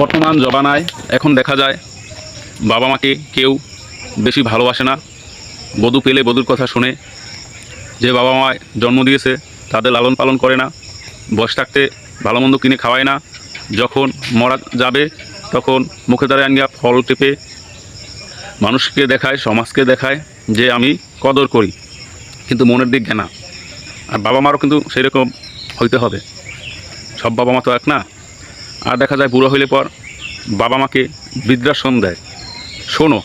বর্তমান জবানায় এখন দেখা যায় বাবা মাকে কেউ বেশি ভালোবাসে না। বধূ পেলে বধূর কথা শুনে যে বাবা মায় জন্ম দিয়েছে তাদের লালন পালন করে না, বয়স থাকতে ভালো মন্দ কিনে খাওয়ায় না। যখন মরা যাবে তখন মুখে দ্বারা আনিয়া ফল টেপে মানুষকে দেখায়, সমাজকে দেখায় যে আমি কদর করি, কিন্তু মনের দিক জ্ঞানা আর বাবা মারও কিন্তু সেরকম হইতে হবে। সব বাবা মা তো এক না। আর দেখা যায় বুড়ো হইলে পর বাবা মাকে বৃদ্ধাশ্রম দেয়। শোনো,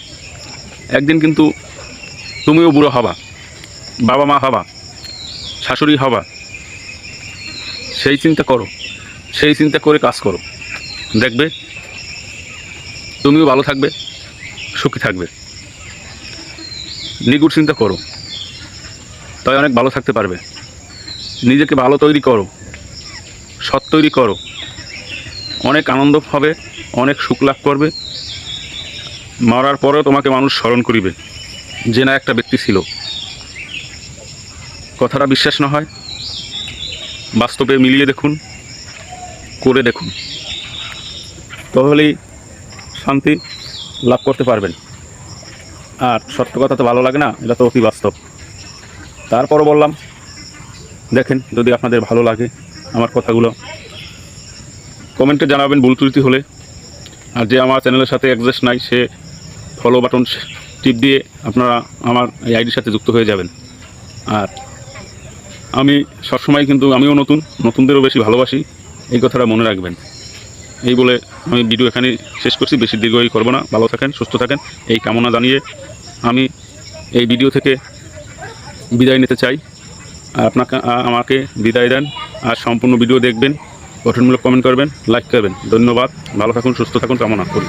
একদিন কিন্তু তুমিও বুড়ো হবা, বাবা মা হবা, শাশুড়ি হবা। সেই চিন্তা করো, সেই চিন্তা করে কাজ করো। দেখবে, তুমিও ভালো থাকবে, সুখী থাকবে। নিগুড় চিন্তা করো, তাই অনেক ভালো থাকতে পারবে। নিজেকে ভালো তৈরি করো, সৎ তৈরি করো। অনেক আনন্দ হবে, অনেক সুখ লাভ করবে। মরার পরেও তোমাকে মানুষ স্মরণ করিবে, যে না একটা ব্যক্তি ছিল। কথাটা বিশ্বাস না হয়। বাস্তবে মিলিয়ে দেখুন, করে দেখুন। তাহলেই শান্তি লাভ করতে পারবেন। আর সত্য কথা তো ভালো লাগে না, এটা তো অতি বাস্তব। তারপরও বললাম, দেখেন যদি আপনাদের ভালো লাগে আমার কথাগুলো। কমেন্টে জানাবেন ভুল ত্রুটি হলে। আর যে আমার চ্যানেলের সাথে অ্যাডজাস্ট নাই, সে ফলো বাটন টিপ দিয়ে আপনারা আমার এই আইডির সাথে যুক্ত হয়ে যাবেন। আর আমি সবসময় কিন্তু আমিও নতুন, নতুনদেরও বেশি ভালোবাসি, এই কথাটা মনে রাখবেন। এই বলে আমি ভিডিও এখানে শেষ করছি, বেশি দীর্ঘই করব না। ভালো থাকেন, সুস্থ থাকেন, এই কামনা জানিয়ে আমি এই ভিডিও থেকে বিদায় নিতে চাই। আর আপনাকে আমাকে বিদায় দেন, আর সম্পূর্ণ ভিডিও দেখবেন। গঠনমূলক কমেন্ট করবেন লাইক করবেন। ধন্যবাদ। ভালো থাকুন সুস্থ থাকুন কামনা করি।